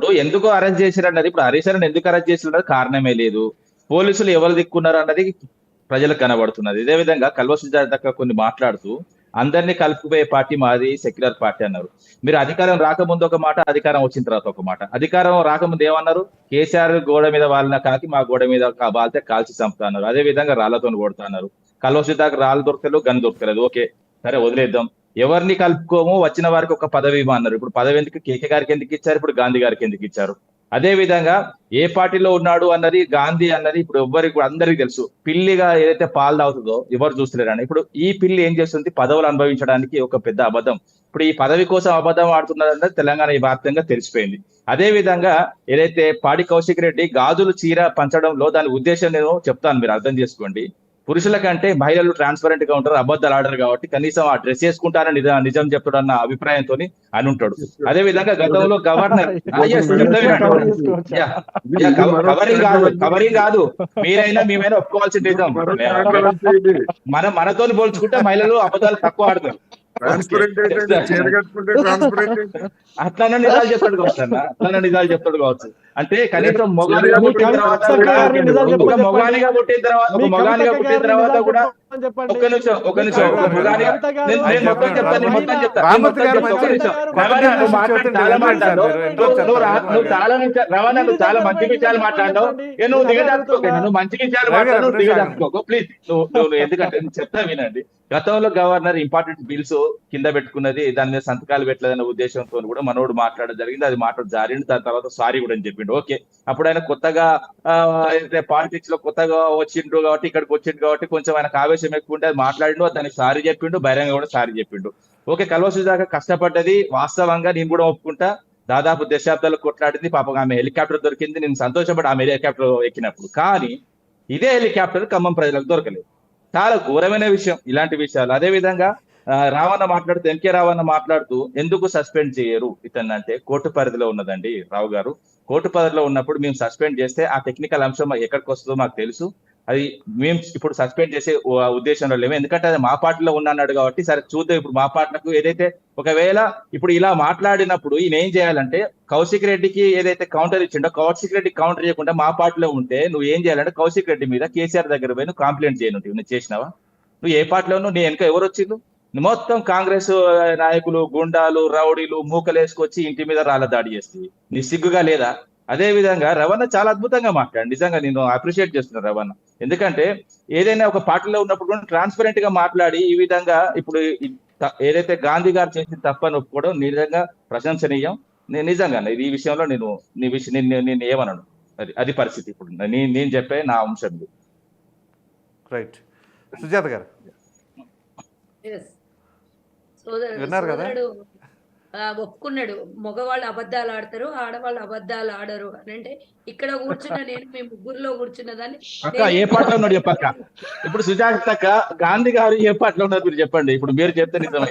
ఇప్పుడు ఎందుకు అరెస్ట్ చేశారు అన్నది ఇప్పుడు హరీష్ రావుని ఎందుకు అరెస్ట్ చేశారు కారణమే లేదు. పోలీసులు ఎవరు దిక్కున్నారు అన్నది ప్రజలకు కనబడుతున్నది. ఇదే విధంగా కల్వ సుజాత కొన్ని మాట్లాడుతూ అందరినీ కలుపుకుపోయే పార్టీ మాది సెక్యులర్ పార్టీ అన్నారు. మీరు అధికారం రాకముందు ఒక మాట అధికారం వచ్చిన తర్వాత ఒక మాట. అధికారం రాకముందు ఏమన్నారు? కేసీఆర్ గోడ మీద వాళ్ళ కాకి మా గోడ మీద కా- వాళ్తే కాల్చి చంపుతా అన్నారు. అదే విధంగా రాళ్ళతో కొడతా అన్నారు. కల్వ సుజాతకు రాళ్ళు దొరకలేదు గన్ దొరకలేదు. ఓకే సరే వదిలేద్దాం. ఎవరిని కలుపుకోమో వచ్చిన వారికి ఒక పదవి అన్నారు ఇప్పుడు పదవి ఎందుకు కేకే గారికి ఎందుకు ఇచ్చారు ఇప్పుడు గాంధీ గారికి ఎందుకు ఇచ్చారు? అదే విధంగా ఏ పార్టీలో ఉన్నాడు అన్నది గాంధీ అన్నది ఇప్పుడు ఎవ్వరికి అందరికీ తెలుసు. పిల్లిగా ఏదైతే పాలు తాగుతుందో ఎవరు చూస్తలేరని. ఇప్పుడు ఈ పిల్లి ఏం చేస్తుంది? పదవులు అనుభవించడానికి ఒక పెద్ద అబద్ధం. ఇప్పుడు ఈ పదవి కోసం అబద్ధం ఆడుతున్నారన్నది తెలంగాణ ఈ వ్యాప్తంగా తెలిసిపోయింది. అదే విధంగా ఏదైతే పాడి కౌశిక్ రెడ్డి గాజులు చీర పంచడంలో దాని ఉద్దేశం నేను చెప్తాను మీరు అర్థం చేసుకోండి. పురుషుల కంటే మహిళలు ట్రాన్స్పరెంట్గా ఉంటారు అబద్ధాలు ఆడరు కాబట్టి కనీసం ఆ డ్రెస్ వేసుకుంటారని నిజం నిజం చెప్తాడు అన్న అభిప్రాయంతో అని ఉంటాడు అదే విధంగా గతంలో గవర్నర్ కవరింగ్ కాదు కవరింగ్ కాదు. మీరైనా మేమైనా ఒప్పుకోవాల్సిన నిజం. మన మనతో పోల్చుకుంటే మహిళలు అబద్ధాలు తక్కువ ఆడతారు. అట్లనే నిజాలు చెప్తాడు కావచ్చు అన్న. అట్లనే నిజాలు చెప్తాడు కావచ్చు. అంటే కనీసం మొగాలిగా పుట్టిన తర్వాత ఒక. మొగాలిగా పుట్టిన తర్వాత ఒక మొగాలిగా పుట్టిన తర్వాత కూడా ఒక్క నిమిషం ఒక నిమిషం ఒక మొగాలిగా నేను మొత్తం చెప్తాను మొత్తం చెప్తాను. నువ్వు చాలా రవాణా నువ్వు చాలా మంచి విషయాలు మాట్లాడవు ఏ నువ్వు దిగజారుకోక నువ్వు మంచి విషయాలు మాట్లాడు దిగజారుకోకు ప్లీజ్ నువ్వు నువ్వు ఎందుకంటే నేను చెప్తా వినండి. గతంలో గవర్నర్ ఇంపార్టెంట్ బిల్స్ కింద పెట్టుకున్నది దాని మీద సంతకాలు పెట్టలేదన్న ఉద్దేశంతో కూడా మనోడు మాట్లాడడం జరిగింది. అది మాట్లాడు జారింది దాని తర్వాత సారీ కూడా అని చెప్పిండు. ఓకే. అప్పుడు ఆయన కొత్తగా అయితే పాలిటిక్స్లో కొత్తగా వచ్చిండు కాబట్టి ఇక్కడికి వచ్చిండు కాబట్టి కొంచెం ఆయనకు ఆవేశం ఎక్కువ ఉంటే మాట్లాడిండు దానికి సారీ చెప్పిండు బహిరంగ కూడా సారీ చెప్పిండు. ఓకే కల్వసు దాకా కష్టపడ్డది. వాస్తవంగా నేను కూడా ఒప్పుకుంటా. దాదాపు దశాబ్దాలు కొట్లాడింది పాపం ఆమె హెలికాప్టర్ దొరికింది. నేను సంతోషపడి ఆమె హెలికాప్టర్ ఎక్కినప్పుడు. కానీ ఇదే హెలికాప్టర్ ఖమ్మం ప్రజలకు దొరకలేదు. చాలా ఘోరమైన విషయం ఇలాంటి విషయాలు. అదే విధంగా రావణ మాట్లాడుతూ ఎంకే రావణ మాట్లాడుతూ ఎందుకు సస్పెండ్ చేయరు ఇతన్ని అంటే? కోర్టు పరిధిలో ఉన్నదండి రావు గారు. కోర్టు పరిధిలో ఉన్నప్పుడు మేము సస్పెండ్ చేస్తే ఆ టెక్నికల్ అంశం ఎక్కడికి వస్తుందో మాకు తెలుసు. అది మేము ఇప్పుడు సస్పెండ్ చేసే ఉద్దేశంలో లేము. ఎందుకంటే అది మా పార్టీలో ఉన్నాడు కాబట్టి సరే చూద్దాం. ఇప్పుడు మా పార్టీలకు ఏదైతే ఒకవేళ ఇప్పుడు ఇలా మాట్లాడినప్పుడు ఈయన ఏం చేయాలంటే కౌశిక్ రెడ్డికి ఏదైతే కౌంటర్ ఇచ్చిండో కౌశిక్ రెడ్డి కౌంటర్ చేయకుండా మా పార్టీలో ఉంటే నువ్వు ఏం చేయాలంటే కౌశిక్ రెడ్డి మీద కేసీఆర్ దగ్గర పోయి నువ్వు కంప్లైంట్ చేయను. నువ్వు చేసినావా? నువ్వు ఏ పార్టీలో నువ్వు నీ వెనక ఎవరు వచ్చిండు మొత్తం కాంగ్రెస్ నాయకులు గుండాలు రౌడీలు మూకలు వేసుకొచ్చి ఇంటి మీద రాళ్ళ దాడి చేస్తుంది నీ సిగ్గుగా లేదా? అదే విధంగా రవణ చాలా అద్భుతంగా మాట్లాడు. నిజంగా నేను అప్రిషియేట్ చేస్తున్నాను రవణ. ఎందుకంటే ఏదైనా ఒక పార్టీలో ఉన్నప్పుడు కూడా ట్రాన్స్పరెంట్గా మాట్లాడి ఈ విధంగా ఇప్పుడు ఏదైతే గాంధీ గారు చేసిన తప్పని ఒప్పుకోవడం నిజంగా ప్రశంసనీయం. నేను నిజంగా ఇది ఈ విషయంలో నేను నీ విషయం నేను నేను ఏమనను. అది అది పరిస్థితి ఇప్పుడు. నేను నేను చెప్పే నా అంశం ఇది. రైట్ సుజాత గారు. విన్నారు కదా? సోదరుడు ఒప్పుకున్నాడు. మగవాళ్ళు అబద్ధాలు ఆడతారు ఆడవాళ్ళు అబద్ధాలు ఆడరు అని అంటే ఇక్కడ కూర్చున్న నేను మీ ముగ్గురులో కూర్చున్న దాన్ని అక్క ఏ పాటలో ఉన్నాడు చెప్పక్క? ఇప్పుడు సుజాత గాంధీ గారు ఏ పాటలో ఉన్నారు మీరు చెప్పండి. ఇప్పుడు మీరు చెప్తే నిజమే.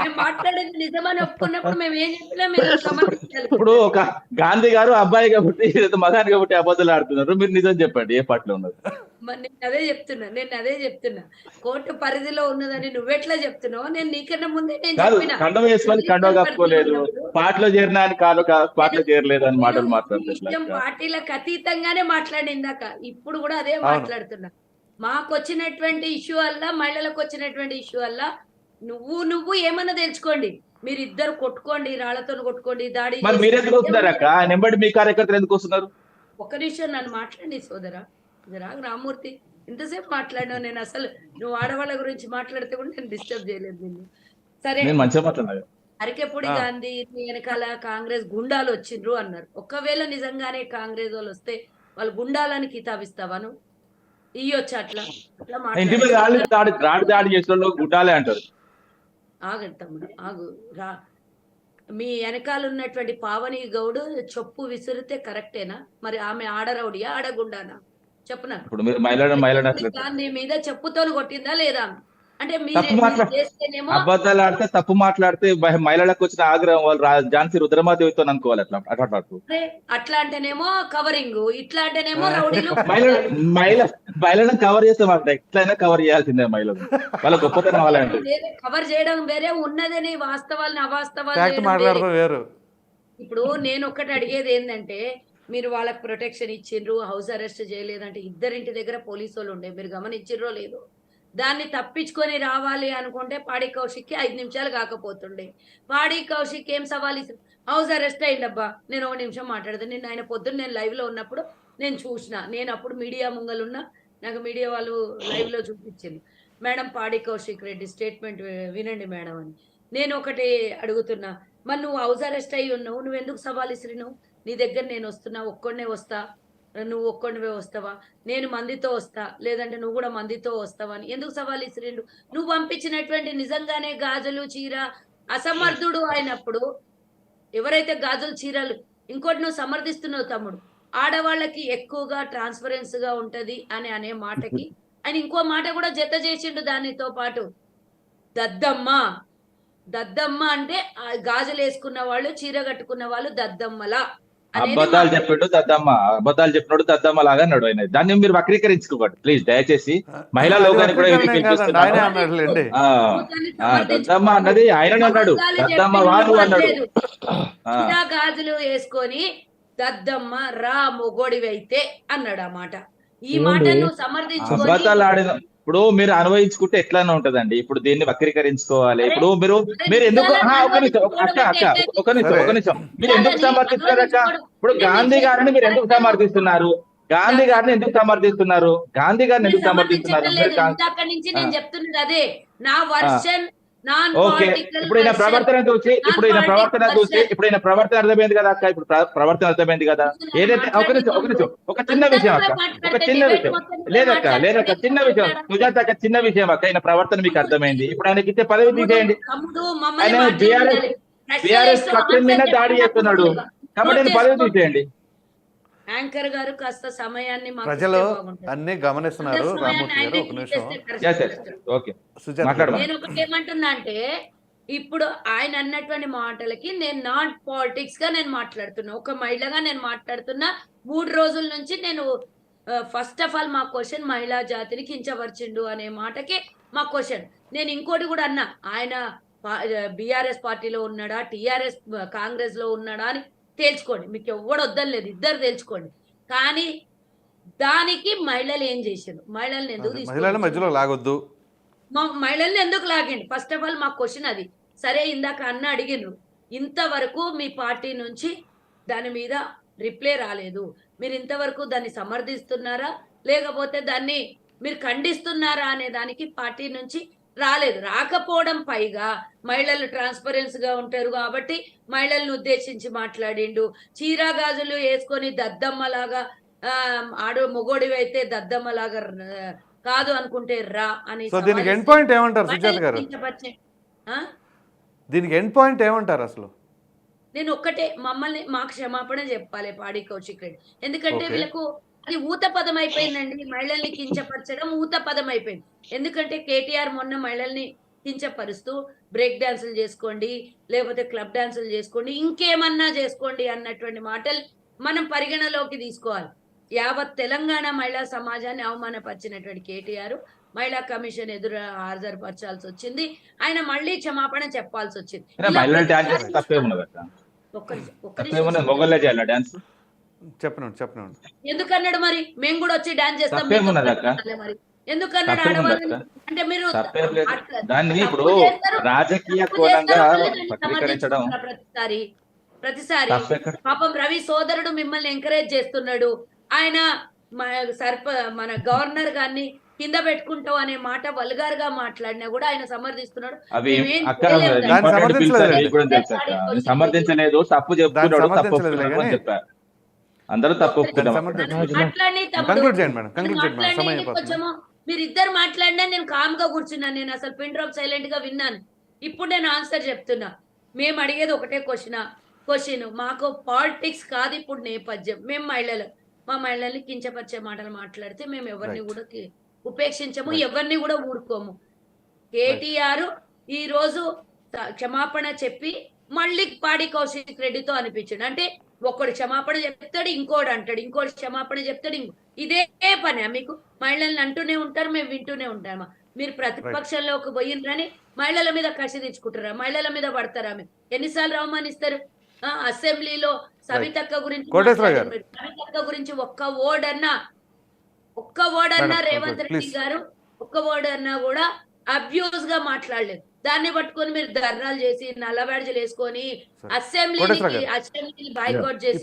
మేము మాట్లాడేది నిజమని ఒప్పుకున్నప్పుడు మేము ఏం చెప్పినా మీరు సమర్థించాలి ఇప్పుడు ఒక గాంధీ గారు అబ్బాయి కాబట్టి మగాని కాబట్టి అబద్ధాలు ఆడుతున్నారు. మీరు నిజం చెప్పండి ఏ పాటలో ఉన్నారు? నేను అదే చెప్తున్నా నేను అదే చెప్తున్నా. కోర్టు పరిధిలో ఉన్నదని నువ్వెట్లా చెప్తున్నావు నేను నీకన్నా ముందే నేను చెప్పిన. కండం వేసుకొని కండం కప్పుకోలేదు పాటలో చేరినా అని కాదు పాటలో చేరలేదు అని మాటలు నేను ఈ మాట్లాడుతున్నారు విషయం పార్టీలకు అతీతంగానే మాట్లాడిందాక ఇప్పుడు కూడా అదే. మాట్లాడుతున్నా. మాకు వచ్చినటువంటి ఇష్యూ వల్ల మహిళలకు వచ్చినటువంటి ఇష్యూ వల్ల నువ్వు నువ్వు ఏమన్నా తెలుసుకోండి. మీరు ఇద్దరు కొట్టుకోండి రాళ్ళతో కొట్టుకోండి దాడి మరి ఎందుకు వస్తున్నారు అక్క ఎంబడి మీ కార్యకర్తలు ఎందుకు వస్తున్నారు? ఒక్క నిమిషం నన్ను మాట్లాడి సోదరా. జరా రామూర్తి. ఇంతసేపు మాట్లాడినావు నేను అసలు నువ్వు ఆడవాళ్ళ గురించి మాట్లాడితే కూడా నేను డిస్టర్బ్ చేయలేదు నిన్ను. సరే. మాట్లాడినా ఆ. గాంధీ వెనకాల కాంగ్రెస్ గుండాలు వచ్చిండ్రు అన్నారు. ఒకవేళ నిజంగానే కాంగ్రెస్ వాళ్ళు వస్తే వాళ్ళు గుండాలని కితాబిస్తావా నువ్వు? ఇయ్యొచ్చు అట్లా. గుడ్డాలే అంటారు. ఆగండి తమ్ముడు ఆగు. రా. మీ వెనకాల ఉన్నటువంటి పావని గౌడు చెప్పు విసిరితే కరెక్టేనా? మరి ఆమె ఆడరౌడియా ఆడగుండానా చెప్పు నాకు. ఇప్పుడు మీరు మీద చెప్పుతో కొట్టిందా లేదా? అంటే తప్పు మీరు మాట్లా- చేస్తేనేమో అబద్ధాలు ఆడితే తప్పు మాట్లాడితే మహి- మహిళలకు వచ్చిన ఆగ్రహం వాళ్ళు ఝాన్సీ రుద్రమాదేవితో అనుకోవాలి అట్లా అట్లా అట్లా అరే, అట్లా అంటేనేమో కవరింగ్ ఇట్లా అంటేనేమో మహిళ కవర్ చేస్తే మాకు ఎట్లయినా కవర్ చేయాల్సిందే మహిళలు. వాళ్ళ గొప్పతనం వాళ్ళంటే వేరే కవర్ చేయడం వేరే ఉన్నదని వాస్తవాలని అవాస్తవాలు వేరు. ఇప్పుడు నేను ఒక్కటి అడిగేది ఏంటంటే మీరు వాళ్ళకి ప్రొటెక్షన్ ఇచ్చిండ్రు హౌస్ అరెస్ట్ చేయలేదంటే ఇద్దరింటి దగ్గర పోలీసు వాళ్ళు ఉండే. మీరు గమనించిర్రో లేదో? దాన్ని తప్పించుకొని రావాలి అనుకుంటే పాడి కౌశిక్కి ఐదు నిమిషాలు కాకపోతుండే. పాడి కౌశిక్ ఏం సవాల్ ఇస్తారు హౌస్ అరెస్ట్ అయిందబ్బా నేను ఒక నిమిషం మాట్లాడతాను నేను ఆయన పొద్దున్న నేను లైవ్లో ఉన్నప్పుడు నేను చూసిన. నేను అప్పుడు మీడియా ముంగలున్నా నాకు మీడియా వాళ్ళు లైవ్లో చూపించింది మేడం పాడి కౌశిక్ రెడ్డి స్టేట్మెంట్ వినండి మేడం అని. నేను ఒకటి అడుగుతున్నా. మరి నువ్వు హౌస్ అరెస్ట్ అయ్యి ఉన్నావు నువ్వు ఎందుకు సవాల్ ఇసిరినావు? నీ దగ్గర నేను వస్తున్నా ఒక్కడనే వస్తా నువ్వు ఒక్కడివే వస్తావా? నేను మందితో వస్తా లేదంటే నువ్వు కూడా మందితో వస్తావా అని ఎందుకు సవాల్ ఇసిరిండు? నువ్వు పంపించినటువంటి నిజంగానే గాజులు చీర అసమర్థుడు అయినప్పుడు ఎవరైతే గాజులు చీరలు ఇంకోటి నువ్వు సమర్థిస్తున్నావు తమ్ముడు ఆడవాళ్ళకి ఎక్కువగా ట్రాన్స్పరెన్స్గా ఉంటది అని అనే మాటకి. ఆయన ఇంకో మాట కూడా జత చేసిండు దానితో పాటు దద్దమ్మ దద్దమ్మ అంటే ఆ గాజులు వేసుకున్న వాళ్ళు చీర కట్టుకున్న వాళ్ళు దద్దమ్మలా. అబద్ధాలు. చెప్పాడు దద్దమ్మ అబద్ధాలు చెప్పినోడు దద్దమ్మ లాగా అన్నాడు ఆయన. దాన్ని మీరు వక్రీకరించుకోకండి ప్లీజ్ దయచేసి. మహిళా అది లోకానికి కూడా ఆయనే దద్దమ్మ అన్నది ఆయననే అన్నాడు. దద్దమ్మ నువ్వు అన్నాడు. గాజులు వేసుకొని దద్దమ్మ రా మొగోడివైతే అన్నాడు ఆ మాట. ఈ ఏమండి? మాట నువ్వు సమర్థించుకొని అబద్ధాలు ఆడిన ఇప్పుడు మీరు అనుభవించుకుంటే ఎట్లానే ఉంటదండి. ఇప్పుడు దీన్ని వక్రీకరించుకోవాలి. ఇప్పుడు మీరు మీరు ఎందుకు ఆ, ఒక నిమిషం ఒక- అక్క అక్క ఒక నిమిషం ఒక నిమిషం. మీరు ఎందుకు సమర్థిస్తారు అక్క ఇప్పుడు గాంధీ గారిని మీరు ఎందుకు సమర్థిస్తున్నారు? గాంధీ గారిని ఎందుకు సమర్థిస్తున్నారు? గాంధీ గారిని ఎందుకు సమర్థిస్తున్నారు? అదే. నా వర్షన్ ఓకే ఇప్పుడు ఈయన ప్రవర్తన చూసి ఇప్పుడు ఈయన ప్రవర్తన చూసి ఇప్పుడు ఈయన ప్రవర్తన అర్థమైంది కదా అక్క? ఇప్పుడు ప్ర- ప్రవర్తన అర్థమైంది కదా? ఏదైతే ఒక నిమిషం ఒక నిమిషం ఒక చిన్న విషయం అక్క ఒక చిన్న విషయం. లేదక్క లేదక్క చిన్న విషయం. సుజాత అక్క చిన్న విషయం అక్క ఈయన ప్రవర్తన మీకు అర్థమైంది. ఇప్పుడు ఆయనకి ఇచ్చే పదవి తీసేయండి. ఆయన బీఆర్ఎస్. బీఆర్ఎస్ పక్షం మీద దాడి చేస్తున్నాడు. కాబట్టి ఆయన పదవి తీసేయండి. యాంకర్ గారు కాస్త సమయాన్ని మాకు ప్రజలు. అన్ని గమనిస్తున్నారు. నేను ఒకటి ఏమంటున్నా అంటే ఇప్పుడు ఆయన అన్నటువంటి మాటలకి నేను నాట్ పాలిటిక్స్గా నేను మాట్లాడుతున్నా. ఒక మహిళగా నేను మాట్లాడుతున్నా. మూడు రోజుల నుంచి నేను ఫస్ట్ ఆఫ్ ఆల్ మా క్వశ్చన్ మహిళా జాతిని కించపరిచిండు అనే మాటకి మా క్వశ్చన్ నేను ఇంకోటి కూడా అన్నా ఆయన బీఆర్ఎస్ పార్టీలో ఉన్నాడా? టిఆర్ఎస్ కాంగ్రెస్లో ఉన్నాడా అని తేల్చుకోండి. మీకు ఎవ్వడు వద్దలేదు ఇద్దరు తేల్చుకోండి. కానీ దానికి మహిళలు ఏం చేశారు మహిళల్ని ఎందుకు మహిళల తీసుకొని మధ్యలో లాగొద్దు. మహిళల్ని ఎందుకు లాగండి ఫస్ట్ ఆఫ్ ఆల్ మా క్వశ్చన్ అది. సరే ఇందాక అన్న అడిగిండ్రు. ఇంతవరకు మీ పార్టీ నుంచి దాని మీద రిప్లై రాలేదు. మీరు ఇంతవరకు దాన్ని సమర్థిస్తున్నారా? లేకపోతే దాన్ని మీరు ఖండిస్తున్నారా అనే దానికి పార్టీ నుంచి రాలేదు. రాకపోవడం పైగా మహిళలు ట్రాన్స్పరెన్స్గా ఉంటారు కాబట్టి మహిళలను ఉద్దేశించి మాట్లాడిండు. చీరా గాజులు వేసుకొని దద్దమ్మలాగా ఆడు మొగోడివి అయితే దద్దమ్మలాగా కాదు అనుకుంటే రా అని దీనికి ఎండ్ పాయింట్ ఏమంటారు సుజాత గారు? దీనికి ఎండ్ పాయింట్ ఏమంటారు అసలు? నేను ఒక్కటే మమ్మల్ని మాకు క్షమాపణ చెప్పాలి పాడి కౌశిక్ రెడ్డి. ఎందుకంటే. వీళ్ళకు అది ఊత పదం అయిపోయిందండి. మహిళల్ని కించపరచడం ఊత పదం అయిపోయింది. ఎందుకంటే కేటీఆర్ మొన్న మహిళల్ని కించపరుస్తూ బ్రేక్ డాన్సులు చేసుకోండి లేకపోతే క్లబ్ డాన్సులు చేసుకోండి ఇంకేమన్నా చేసుకోండి అన్నటువంటి మాటలు మనం పరిగణలోకి తీసుకోవాలి. యావత్ తెలంగాణ మహిళా సమాజాన్ని అవమానపరిచినటువంటి కేటీఆర్ మహిళా కమిషన్ ఎదురు హాజరుపరచాల్సి వచ్చింది. ఆయన మళ్ళీ క్షమాపణ చెప్పాల్సి వచ్చింది. అయినా ఇలా చెప్పనండి చెప్పనండి ఎందుకన్నాడు మరి? మేము కూడా వచ్చి డాన్స్ చేస్తాం మరి. ఎందుకన్నాడు ఆడవాళ్ళని? అంటే మీరు తప్పేం లేదు. అట్లా- దాన్ని ఇప్పుడు రాజకీయ కోణంగా ప్రతిసారి ప్రతిసారి పాపం రవి సోదరుడు మిమ్మల్ని ఎంకరేజ్ చేస్తున్నాడు. ఆయన మన సర్ప మన గవర్నర్ గారిని కింద పెట్టుకుంటావు అనే మాట వల్గార్గా మాట్లాడినా కూడా ఆయన సమర్థిస్తున్నాడు. సమర్థించలేదు. తప్పు చెప్తున్నాడు తప్పు చెప్పారు. అందరూ తప్పు కంక్లూడ్ చేయండి మేడం కంక్లూడ్ మీరు చేయండి మేడం సమయం ఇద్దరు మాట్లాడినా నేను కామ్గా కూర్చున్నాను. నేను అసలు పిన్ డ్రాప్ సైలెంట్గా విన్నాను. ఇప్పుడు నేను ఆన్సర్ చెప్తున్నా. మేము అడిగేది ఒకటే క్వశ్చన్ క్వశ్చన్ మాకు పాలిటిక్స్ కాదు ఇప్పుడు నేపథ్యం. మేము మహిళలు. మా మహిళల్ని కించపరిచే మాటలు మాట్లాడితే మేము ఎవరిని. కూడా ఉపేక్షించము. ఎవరిని కూడా ఊరుకోము. కేటీఆర్ ఈ రోజు క్షమాపణ చెప్పి మళ్ళీ పాడి కౌశిక్ రెడ్డితో అనిపించాడు. అంటే ఒకడు క్షమాపణ చెప్తాడు ఇంకోడు అంటాడు ఇంకోటి క్షమాపణ చెప్తాడు ఇంకో ఇదే పని. మీకు మహిళల్ని అంటూనే ఉంటారు మేము వింటూనే ఉంటామా మీరు ప్రతిపక్షంలోకి పోయినరని మహిళల మీద కసి తెచ్చుకుంటారా? మహిళల మీద పడతారా మీరు? ఎన్నిసార్లు అవమానిస్తారు? అసెంబ్లీలో సవితక్క గురించి. సవితక్క గురించి ఒక్క వర్డ్ అన్నా ఒక్క వర్డ్ అన్నా మేడం, రేవంత్ రెడ్డి. గారు ఒక్క వర్డ్ అన్నా కూడా అబ్యూజ్గా మాట్లాడలేదు. దాన్ని పట్టుకొని మీరు ధర్నాలు చేసి నల్లబెడజలు వేసుకొని. అసెంబ్లీకి గారు. అసెంబ్లీ బాయ్కాట్ చేసి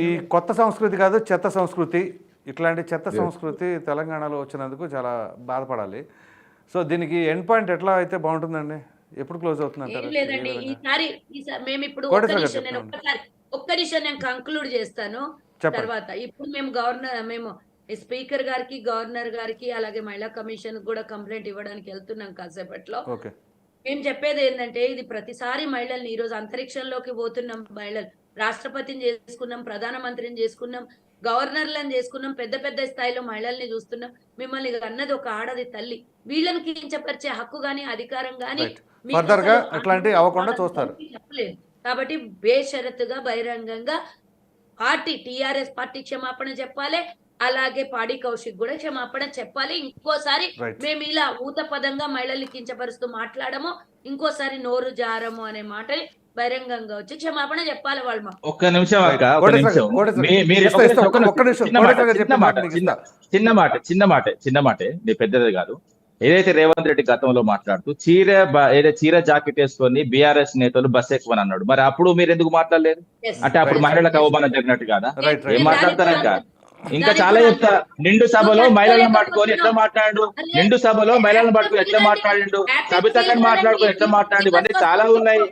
ఈ. కొత్త సంస్కృతి కాదు చెత్త సంస్కృతి ఇట్లాంటి చెత్త సంస్కృతి తెలంగాణలో వచ్చినందుకు చాలా బాధపడాలి సో దీనికి ఎండ్ పాయింట్ ఎట్లా అయితే బాగుంటుందండి ఎప్పుడు క్లోజ్ అవుతుంది లేదండి? ఈసారి మేము ఇప్పుడు ఒక్క నిమిషం నేను చెప్పండి. ఒక్కసారి ఒక్క నిమిషం నేను కంక్లూడ్ చేస్తాను చెప్పండి తర్వాత ఇప్పుడు మేము గవర్నర్ మేము స్పీకర్ గారికి గవర్నర్ గారికి అలాగే మహిళా కమిషన్ కూడా కంప్లైంట్ ఇవ్వడానికి వెళ్తున్నాం కాసేపట్లో. మేము చెప్పేది ఏంటంటే ఇది ప్రతిసారి మహిళల్ని ఈ రోజు అంతరిక్షంలోకి పోతున్నాం మహిళలు. రాష్ట్రపతిని చేసుకున్నాం ప్రధానమంత్రిని చేసుకున్నాం గవర్నర్లను చేసుకున్నాం పెద్ద పెద్ద స్థాయిలో మహిళల్ని చూస్తున్నాం. మిమ్మల్ని అన్నది ఒక ఆడది తల్లి. వీళ్ళని కించపరిచే హక్కు గాని అధికారం గాని చూస్తారు. చెప్పలేదు. కాబట్టి బేషరతుగా బహిరంగంగా పార్టీ టిఆర్ఎస్ పార్టీ క్షమాపణ చెప్పాలి. అలాగే పాడి కౌశిక్ కూడా క్షమాపణ చెప్పాలి. ఇంకోసారి మేము ఇలా ఊత పదంగా మహిళల్ని కించపరుస్తూ మాట్లాడము ఇంకోసారి నోరు జారము అనే మాటని బహిరంగంగా వచ్చి క్షమాపణ చెప్పాలి వాళ్ళు. ఒక్క నిమిషం చిన్న మాట, చిన్న మాట, చిన్న మాట నీ పెద్దది కాదు. ఏదైతే రేవంత్ రెడ్డి గతంలో మాట్లాడుతూ చీర ఏదైతే చీర జాకెట్ వేసుకొని బీఆర్ఎస్ నేతలు బస్ ఎక్కువని అన్నాడు. మరి అప్పుడు మీరు ఎందుకు మాట్లాడలేదు. అంటే అప్పుడు. మహిళలకు అవమానం జరిగినట్టు కాదా? ఏం దానికి ఇంకా చాలా చెప్తా. నిండు సభలో మహిళలను. పట్టుకొని ఎట్లా మాట్లాడు? నిండు సభలో మహిళలను పట్టుకొని ఎట్లా మాట్లాడిండు? ఫీల్ మాట్లాడుకొని ఎట్లా. మాట్లాడి ఇవన్నీ చాలా ఉన్నాయి.